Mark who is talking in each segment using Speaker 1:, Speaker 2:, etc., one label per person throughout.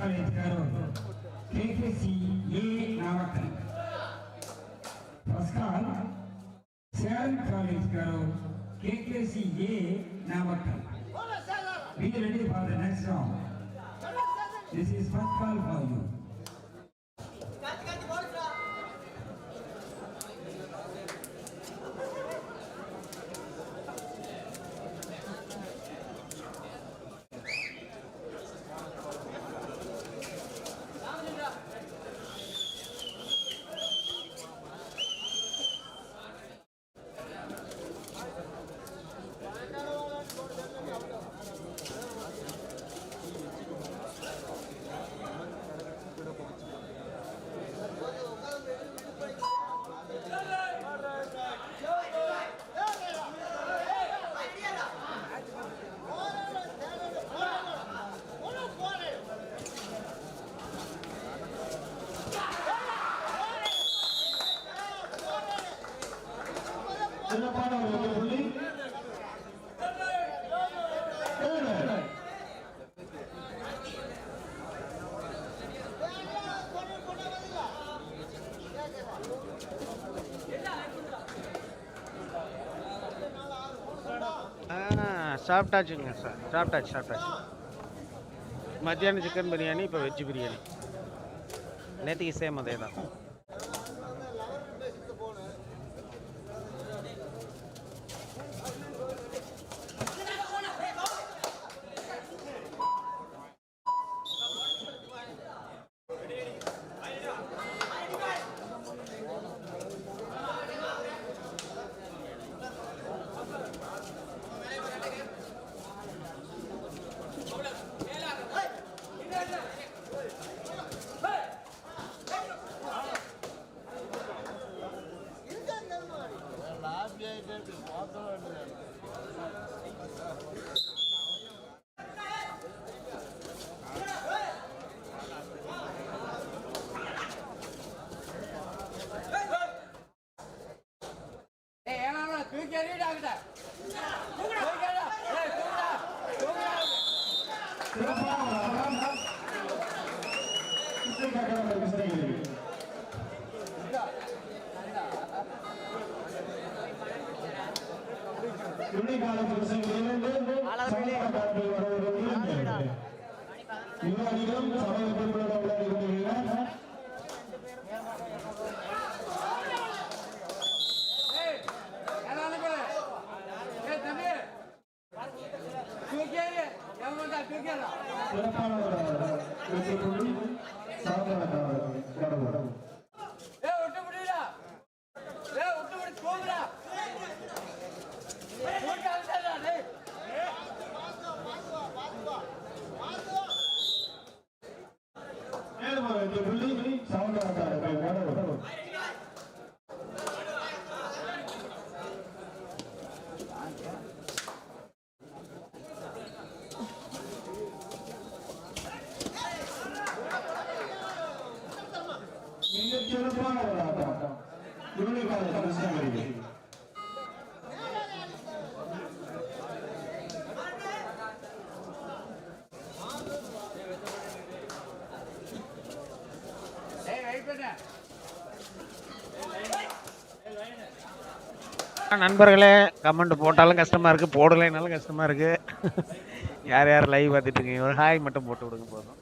Speaker 1: ప్రవేశపెట్టారో ready for the next song. This is first call for you.
Speaker 2: சாப்பிட்டாச்சுங்க sir. சாப்பிட்டாச்சு சாப்பிட்டாச்சு. மத்தியானம் சிக்கன் பிரியாணி இப்போ வெஜ் பிரியாணி. நேற்றுக்கு சேம் அதே தான் மிகச்
Speaker 3: நண்பர்களே கமெண்ட் போட்டாலும் கஷ்டமாக இருக்குது போடலைனாலும் கஷ்டமாக இருக்குது யார் யார் லைவ் பார்த்துட்டு இருக்கீங்க? ஒரு ஹாய் மட்டும் போட்டு விடுங்க போதும்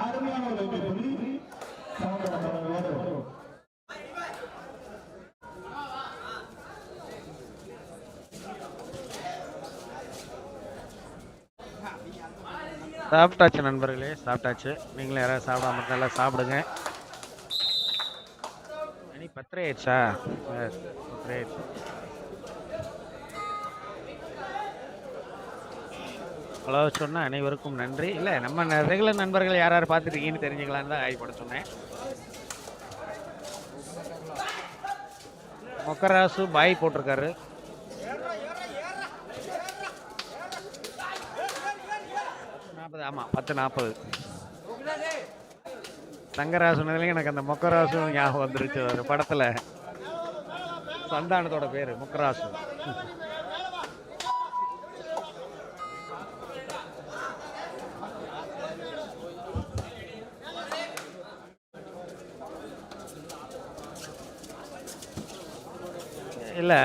Speaker 2: அருமையான ஒரு வெற்றி புள்ளி சமூக
Speaker 3: சாப்பிட்டாச்சு நண்பர்களே சாப்பிட்டாச்சு. நீங்களும் யாராவது சாப்பிடாம நல்லா எல்லாம் சாப்பிடுங்க. மணி பத்தரை ஆயிடுச்சா? Yes, பத்தரை ஆயிடுச்சு. ஹலோ சொன்ன அனைவருக்கும் நன்றி. இல்லை நம்ம ரெகுலர் நண்பர்கள் யார் யார் பார்த்துருக்கீங்கன்னு தெரிஞ்சுக்கலான்னு தான் ஆய் சொன்னேன். மொக்கராசு பாய் போட்டிருக்காரு நாற்பது ஆமாம் பத்து நாற்பது தங்கராசுனதுலேயும் எனக்கு அந்த மொக்கராசு ஞாபகம் வந்துருச்சு ஒரு படத்தில். சந்தானத்தோட பேர் முக்கராசு. இல்லை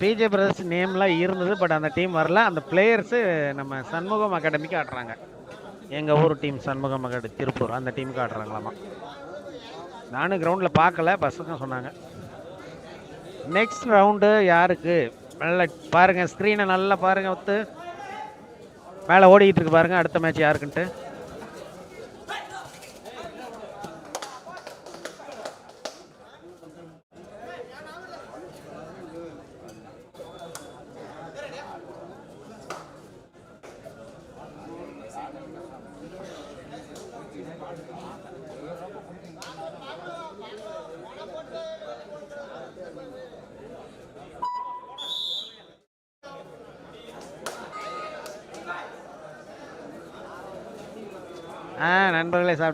Speaker 3: பிஜே பிரதர்ஸ் நேம்லாம் இருந்தது பட் அந்த டீம் வரல. அந்த பிளேயர்ஸு நம்ம சண்முகம் அகாடமிக்கு ஆடுறாங்க எங்கள் ஊர் டீம் சண்முகம் மகாடு திருப்பூர். அந்த டீமுக்கு ஆடுறாங்களாமா நானும் கிரவுண்டில் பார்க்கல பசங்க சொன்னாங்க. நெக்ஸ்ட் ரவுண்டு யாருக்கு? நல்லா பாருங்கள் ஸ்க்ரீனை நல்லா பாருங்கள் ஒத்து. மேலே ஓடிக்கிட்டு இருக்கு பாருங்கள் அடுத்த மேட்ச் யாருக்குன்ட்டு.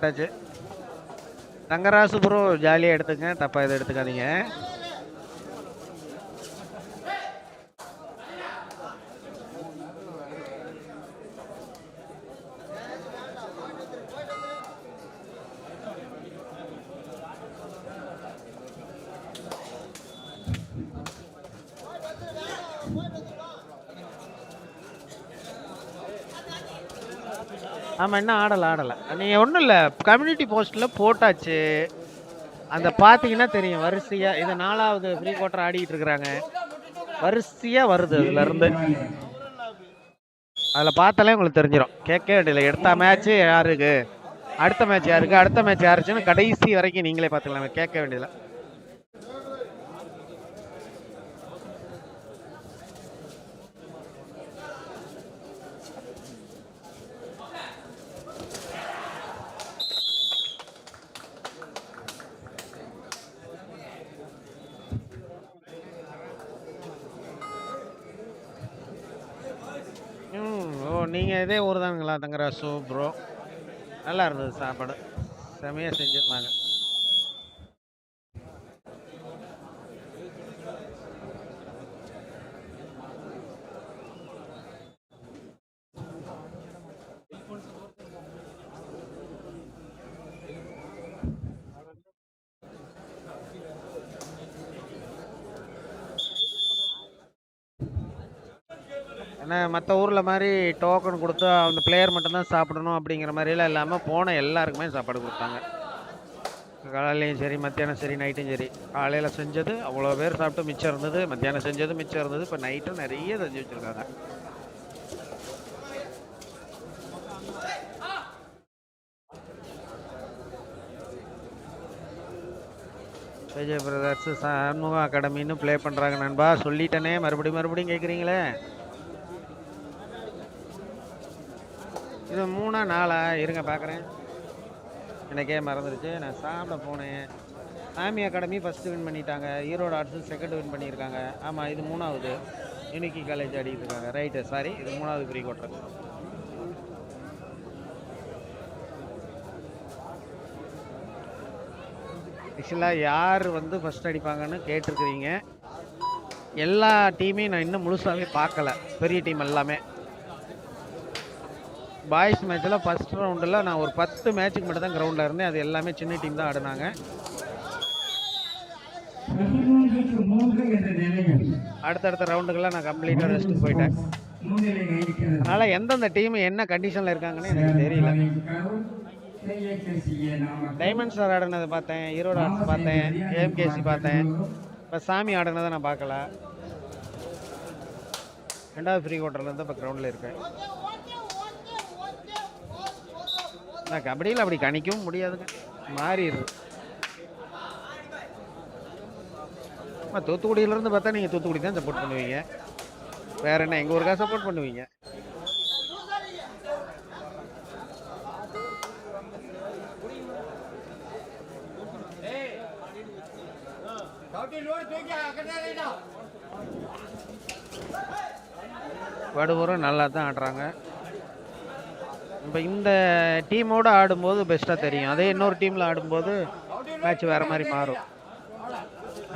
Speaker 3: நண்பர்களே சாப்பிட்டாச்சு ப்ரோ ஜாலியாக எடுத்துங்க தப்பாக எதுவும் எடுத்துக்காதீங்க. ஆமாம் இன்னும் ஆடலை ஆடலை. நீங்கள் ஒன்றும் இல்லை கம்யூனிட்டி போஸ்ட்டில் போட்டாச்சு. அந்த பார்த்தீங்கன்னா தெரியும் வரிசையாக இது நாலாவது ஃப்ரீ குவார்டர் ஆடிக்கிட்டு இருக்கிறாங்க வரிசையாக வருது அதுலேருந்து அதில் பார்த்தாலே உங்களுக்கு தெரிஞ்சிடும் கேட்க வேண்டியதில்லை எடுத்த மேட்ச்சு யாருக்கு? அடுத்த மேட்ச் யாருக்கு? அடுத்த மேட்ச் யாருச்சுன்னு கடைசி வரைக்கும் நீங்களே பார்த்துக்கலாம் கேட்க வேண்டியதில்லை ம் ஓ நீங்கள் இதே ஊர் தானுங்களா தங்கராசு ப்ரோ நல்லா இருந்தது சாப்பாடு. செமையாக செஞ்சுருந்தாங்க. ஏன்னா மற்ற ஊரில் மாதிரி டோக்கன் கொடுத்து அந்த பிளேயர் மட்டும்தான் சாப்பிடணும் அப்படிங்கிற மாதிரிலாம் இல்லாமல் போன எல்லாருக்குமே சாப்பாடு கொடுத்தாங்க. காலையிலையும் சரி மத்தியானம் சரி நைட்டும் சரி. காலையில் செஞ்சது அவ்வளோ பேர் சாப்பிட்டு மிச்சம் இருந்தது மத்தியானம் செஞ்சது மிச்சம் இருந்தது. இப்போ நைட்டும் நிறைய செஞ்சு வச்சுருக்காங்க. விஜய் பிரதர்ஸ் சண்முகம் அகாடமின்னு ப்ளே பண்ணுறாங்க நண்பா. சொல்லிட்டேனே மறுபடியும் மறுபடியும் கேட்குறீங்களே இது மூணா நாளா? இருங்க பார்க்குறேன் எனக்கே மறந்துடுச்சு நான் சாப்பிட போனேன். ஆமி அகாடமி ஃபஸ்ட்டு வின் பண்ணிட்டாங்க. ஈரோடு ஆர்ட்ஸு செகண்ட் வின் பண்ணியிருக்காங்க. ஆமாம் இது மூணாவது. யூனிக்கி காலேஜ் ஆடிட்டு இருக்காங்க. ரைட்டு சாரி இது மூணாவது ப்ரீ கோட்டர் ஆக்சுவலாக யார் வந்து ஃபஸ்ட் அடிப்பாங்கன்னு கேட்டிருக்கிறீங்க. எல்லா டீமையும் நான் இன்னும் முழுசாகவே பார்க்கல. பெரிய டீம் எல்லாமே. பாய்ஸ் மேட்ச்சில் ஃபஸ்ட் ரவுண்டில் நான் ஒரு பத்து மேட்ச்சுக்கு மட்டும் தான் கிரவுண்டில் இருந்தேன். அது எல்லாமே சின்ன டீம் தான் ஆடினாங்க. அடுத்தடுத்த ரவுண்டுக்கெல்லாம் நான் கம்ப்ளீட்டாக ரெஸ்ட் போயிட்டேன். அதனால் எந்தெந்த டீம் என்ன கண்டிஷனில் இருக்காங்கன்னு எனக்கு தெரியல. டைமண்ட் ஸ்டார் ஆடினதை பார்த்தேன் ஈரோடு ஆர்ட்ஸ் பார்த்தேன் ஏஎம்கேசி பார்த்தேன். இப்போ சாமி ஆடினதை நான் பார்க்கல. ரெண்டாவது ஃப்ரீ குவார்ட்டர்லேருந்து இப்போ கிரவுண்டில் இருக்கேன். நான் கபடியில் அப்படி கணிக்கவும் முடியாதுங்க. மாறிடுது. அம்மா தூத்துக்குடியிலேருந்து பார்த்தா நீங்கள் தூத்துக்குடி தான் சப்போர்ட் பண்ணுவீங்க. வேறு என்ன எங்கள் ஊருக்காக சப்போர்ட் பண்ணுவீங்க? வடுவரும் நல்லா தான் ஆடுறாங்க. இப்போ இந்த டீமோடு ஆடும்போது பெஸ்ட்டாக தெரியும். அதே இன்னொரு டீமில் ஆடும்போது மேட்ச் வேறு மாதிரி மாறும்.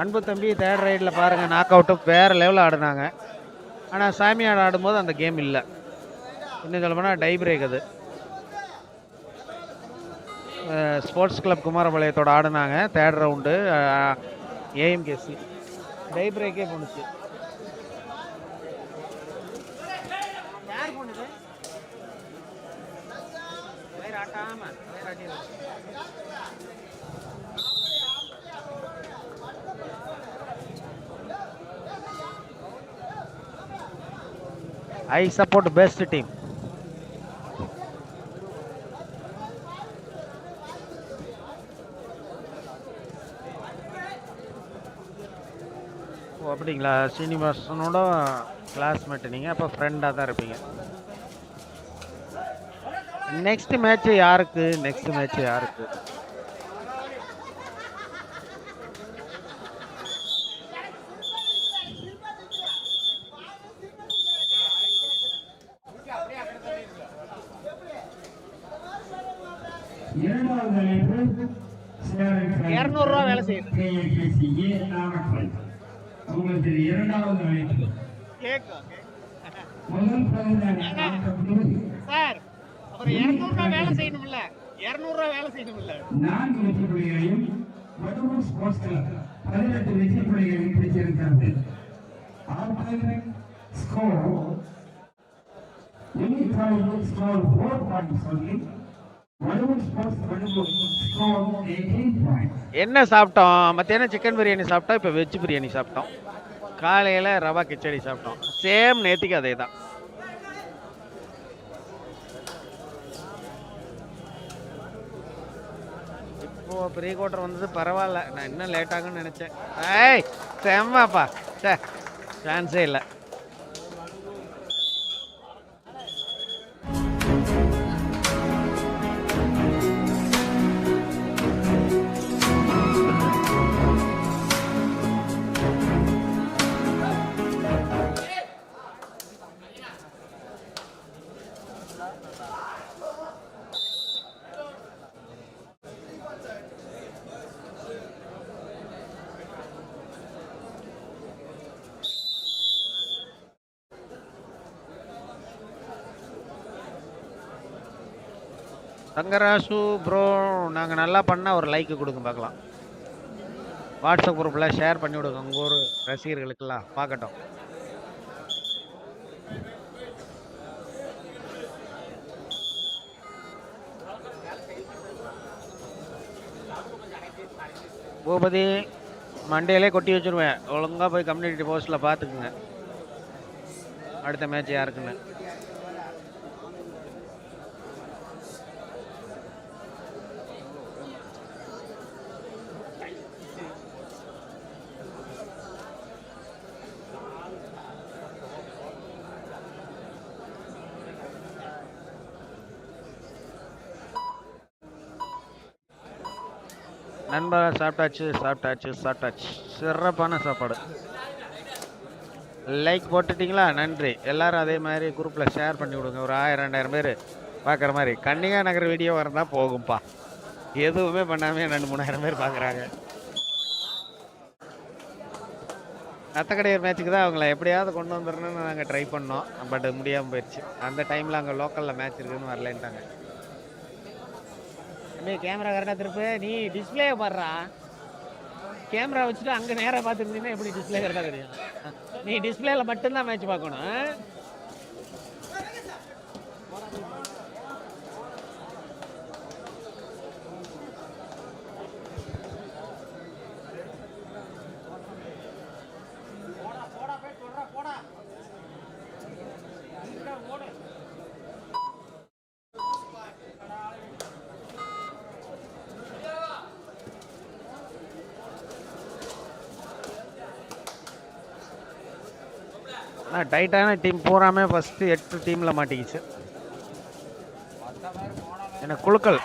Speaker 3: அன்பு தம்பி தேர்ட் ரைடில் பாருங்கள் நாக் அவுட்டு வேறு லெவலில் ஆடினாங்க. ஆனால் சாமியார் ஆடும்போது அந்த கேம் இல்லை. இன்னும் சொல்ல போனால் டை பிரேக் அது ஸ்போர்ட்ஸ் கிளப் குமாரபாளையத்தோட ஆடினாங்க தேர்ட் ரவுண்டு ஏஎம்கேசி டை பிரேக்கே போணுச்சு. I support best team. ஓ அப்படிங்களா? சீனிவாசனோட கிளாஸ்மேட் நீங்கள் அப்போ ஃப்ரெண்டாக தான் இருப்பீங்க. நெக்ஸ்ட் மேட்ச் யாருக்கு? நெக்ஸ்ட் மேட்ச் யாருக்கு
Speaker 1: இரண்டாவது அழைப்பு
Speaker 3: இருநூறு ரூபா வேலை செய்யுது.
Speaker 1: KAKCA நாமக்கல் உங்களுக்கு இது இரண்டாவது அழைப்பு
Speaker 3: சார் ஒரு இரநூறுவா வேலை செய்யணும்ல. இரநூறுவா வேலை செய்யணும்ல.
Speaker 1: நான்கு வெற்றி புள்ளிகளையும் வடுவூர் ஸ்போர்ட்ஸ் கிளப் பதினெட்டு வெற்றி புள்ளிகளையும் பிடிச்சிருக்கிறது after score uniform score four points only Vaduvur sports Vaduvur score eighteen points
Speaker 3: என்ன சாப்பிட்டோம்? மத்தியானம் சிக்கன் பிரியாணி சாப்பிட்டோம் இப்போ வெஜ் பிரியாணி சாப்பிட்டோம். காலையில் ரவா கிச்சடி சாப்பிட்டோம். சேம் நேற்றுக்கு அதே தான் இப்போ ப்ரீ குவார்டர் வந்தது பரவாயில்ல. நான் இன்னும் லேட்டாகும்னு நினச்சேன். ஏய் செம்மாப்பா. சே சான்ஸே இல்லை. நாகராசு ப்ரோ நாங்கள் நல்லா பண்ணால் ஒரு லைக்கு கொடுங்க பார்க்கலாம். வாட்ஸ்அப் குரூப்பில் ஷேர் பண்ணி விடுங்க உங்கள் ஊர் ரசிகர்களுக்கெல்லாம். பார்க்கட்டும். பூபதி மண்டேலே கொட்டி வச்சிருவேன். ஒழுங்காக போய் கம்யூனிட்டி போஸ்ட்டில் பார்த்துக்குங்க. அடுத்த மேட்ச் யாருக்குன்னு. நண்பா சாப்பிட்டாச்சு சாப்பிட்டாச்சு சாப்பிட்டாச்சு. சிறப்பான சாப்பாடு. லைக் போட்டுட்டிங்களா? நன்றி. எல்லாரும் அதே மாதிரி குரூப்பில் ஷேர் பண்ணி விடுங்க. ஒரு ஆயிரம் ரெண்டாயிரம் பேர் பார்க்குற மாதிரி. கன்னிகா நகர் வீடியோ வரந்தால் போகும்ப்பா எதுவுமே பண்ணாமல் ரெண்டு மூணாயிரம் பேர் பார்க்குறாங்க? நத்தக்கடையர் மேட்ச்சுக்கு தான் அவங்கள எப்படியாவது கொண்டு வந்துடணும்னு நாங்கள் ட்ரை பண்ணோம். பட் முடியாமல் போயிடுச்சு. அந்த டைமில் அங்கே லோக்கலில் மேட்ச் இருக்குதுன்னு வரலன்ட்டாங்க. அப்படியே கேமரா கரெக்டாக திருப்பு. நீ டிஸ்பிளே பாடுறா கேமரா வச்சுட்டு அங்கே நேராக பார்த்துருந்தீங்கன்னா எப்படி டிஸ்பிளே கரெக்டாக தெரியும்? நீ டிஸ்பிளேயில் மட்டும்தான் மேட்ச் பார்க்கணும் ஆனால் டைட்டான டீம் பூராமே ஃபஸ்ட்டு எட்டு டீமில் மாட்டிக்கிச்சு. ஏன்னா குழுக்கள்.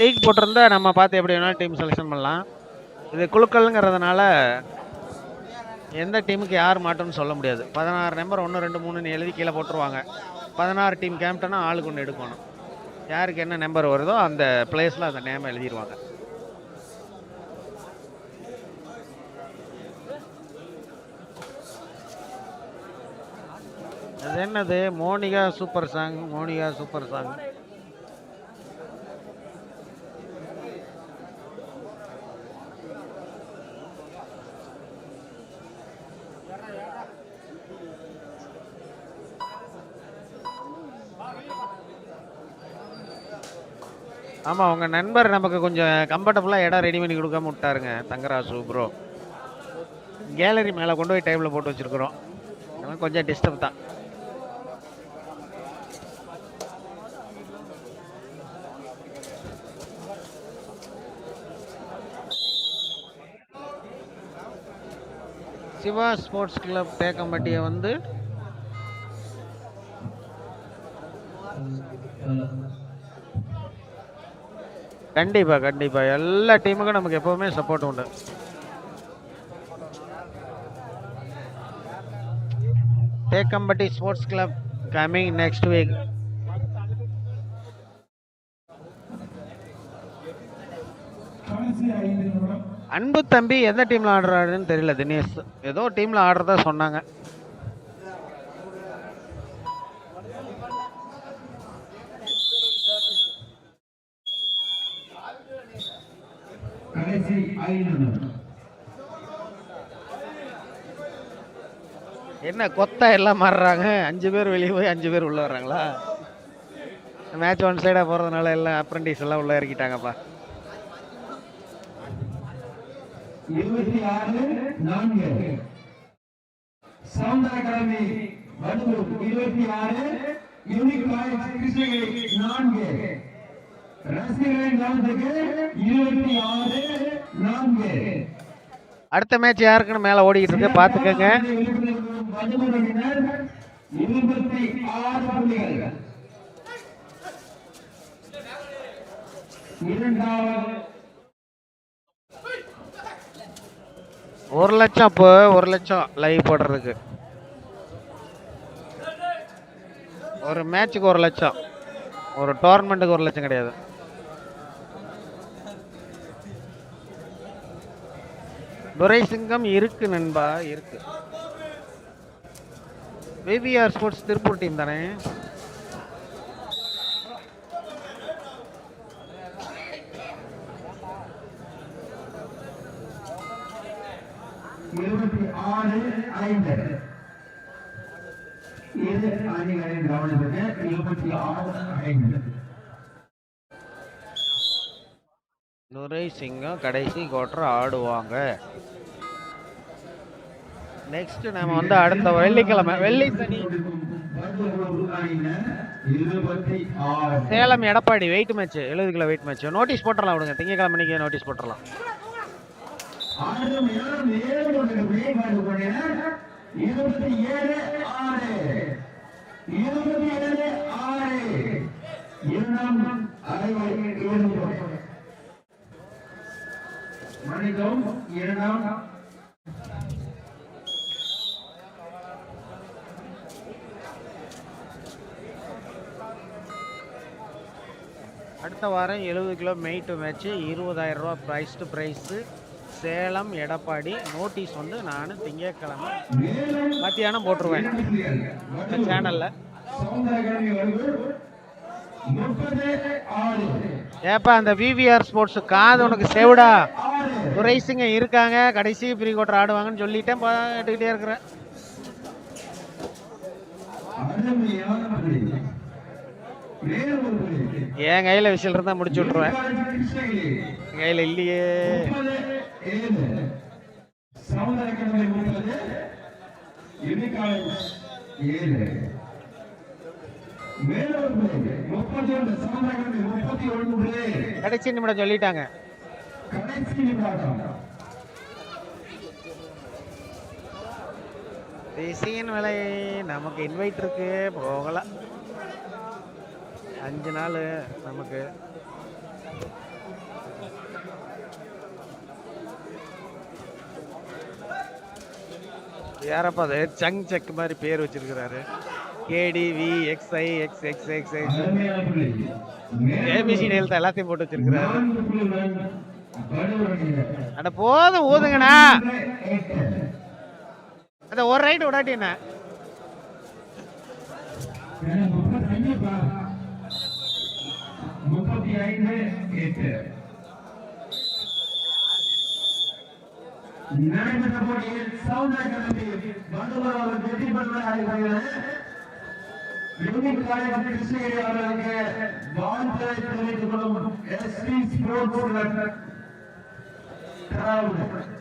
Speaker 3: லீக் போட்டிருந்தா நம்ம பார்த்து எப்படி வேணாலும் டீம் செலெக்ஷன் பண்ணலாம். இது குழுக்கள்ங்கிறதுனால எந்த டீமுக்கு யார் மாட்டோம்னு சொல்ல முடியாது. பதினாறு நம்பர் ஒன்று ரெண்டு மூணுன்னு எழுதி கீழே போட்டுருவாங்க. பதினாறு டீம் கேப்டனா ஆளுக்கு ஒன்று எடுக்கணும். யாருக்கு என்ன நம்பர் வருதோ அந்த பிளேஸில் அந்த நேம் எழுதிடுவாங்க அது என்னது? Monica super song Monica super song. ஆமாம் உங்கள் நண்பர் நமக்கு கொஞ்சம் கம்ஃபர்டபுளாக இடம் ரெடி பண்ணி கொடுக்காம விட்டாருங்க தங்கராசு ப்ரோ கேலரி மேலே கொண்டு போய் டைமில் போட்டு வச்சுருக்குறோம். கொஞ்சம் டிஸ்டர்ப் தான். சிவா ஸ்போர்ட்ஸ் கிளப் தேக்கம்பட்டியை வந்து கண்டிப்பாக கண்டிப்பாக எல்லா டீமுக்கும் நமக்கு எப்போவுமே சப்போர்ட் உண்டு. Thekkampatti sports club coming next week
Speaker 2: கடைசி ஐந்து நிமிடம்
Speaker 3: அன்பு தம்பி எந்த டீமில் ஆடுறாருன்னு தெரியல தினேஷ். ஏதோ டீமில் ஆடுறதா சொன்னாங்க. என்ன கொத்தா எல்லாம் மாறுறாங்க? அஞ்சு பேர் வெளியே போய் அஞ்சு பேர் உள்ளே வர்றாங்களா? மேட்ச் ஒன் சைடாக போகிறதுனால எல்லாம் அப்ரண்டிஸ் எல்லாம் உள்ளே இறக்கிட்டாங்கப்பா.
Speaker 2: இருபத்தி ஆறு நான்கு. சவுந்தர அகாடமி வடுவூர் இருபத்தி ஆறு யூனிக் பாயிண்ட் கிருஷ்ணகிரி. நான்கு. ரசிகர்களின் கவனத்துக்கு இருபத்தி ஆறு நான்கு.
Speaker 3: அடுத்த மேட்ச் யாருக்குன்னு மேலே ஓடிக்கிட்டு இருக்கு?
Speaker 2: இருபத்தி ஆறு புள்ளிகள். இரண்டாவது
Speaker 3: ஒரு லட்சம் இப்போ ஒரு லட்சம் லைவ் போடுறதுக்கு. ஒரு மேட்ச்சுக்கு ஒரு லட்சம். ஒரு டோர்னமெண்ட்டுக்கு ஒரு லட்சம் கிடையாது. துரை சிங்கம் இருக்கு நண்பா இருக்கு. விவிஆர் ஸ்போர்ட்ஸ் திருப்பூர் டீம் தானே?
Speaker 2: இருபத்தி ஆறு ஐந்து. இரு அணிகளின் கவனத்துக்கு இருபத்தி ஆறு ஐந்து.
Speaker 3: துரை சிங்கம் கடைசி கோட்டர் ஆடுவாங்க. நெக்ஸ்ட் நம்ம வந்து அடுத்த வெள்ளிக்கிழமை. வெள்ளி சனி. சேலம் எடப்பாடி வெயிட் மேட்ச் எழுபது கிலோ வெயிட் மேட்ச் நோட்டீஸ் போட்டுடலாம் விடுங்க. திங்கக்கிழமை நோட்டீஸ் போட்டுடலாம்
Speaker 2: இருபத்தி ஏழு ஆறு இருபத்தி ஏழு ஆறு இரண்டாம் அரைவரை மன்னிக்கவும் இரண்டாம்.
Speaker 3: அடுத்த வாரம் எழுபது கிலோ மெயிட்டு மேட்ச்சு இருபதாயிரம் ரூபா prize to prize Salem Edappadi notice வந்து நான் திங்கட்கிழமை
Speaker 2: மேலும்
Speaker 3: மத்தியானம் போட்டுருவேன். இந்த சேனலில் ஏப்பா அந்த விவிஆர் ஸ்போர்ட்ஸ் காது உனக்கு செவிடா. துரைசிங்க இருக்காங்க. கடைசி ப்ரீ குவார்டர் ஆடுவாங்கன்னு சொல்லிட்டேன். கேட்டுக்கிட்டே இருக்கிறேன். என் கையில் விசில் இருந்தால் முடிச்சு விட்ருவேன் கையில் இல்லையே.
Speaker 2: ஏழு சவுந்தரகரணி முப்பது யூனிகாலேஜ் ஏழு. முப்பத்தி ஒன்று முப்பத்தி ஒன்று.
Speaker 3: கடைசி நிமிடம் சொல்லிட்டாங்க.
Speaker 2: கடைசி நிமிடம்.
Speaker 3: தேசியன் விலை நமக்கு இன்வைட் இருக்கு போகலாம் அஞ்சு நாள் நமக்கு யாரப்பா அது? சங் செக் மாதிரி பேர் வச்சிருக்கிறாரு. KDV X I X X X X
Speaker 2: அருமையான
Speaker 3: ஏபிசி டெல்டா எல்லாத்தையும் போட்டு வச்சிருக்கிறாரு. அட போதும் ஊதுங்கண்ணா. அந்த ஒரு ரைடு விடாட்டி என்ன?
Speaker 2: முப்பத்தி ஐந்து எட்டு. நடைபெற்ற போட்டியில் சவுந்தரகரணி வண்டுவர் அவர் வெற்றி பெறுவதாக யூனிக் காலேஜ் கிருஷ்ணகிரி அவர்களுக்கு வாழ்த்துறை தெரிவித்துக் கொள்ளும் எஸ்பி ஸ்போர்ட்ஸ் கிளப்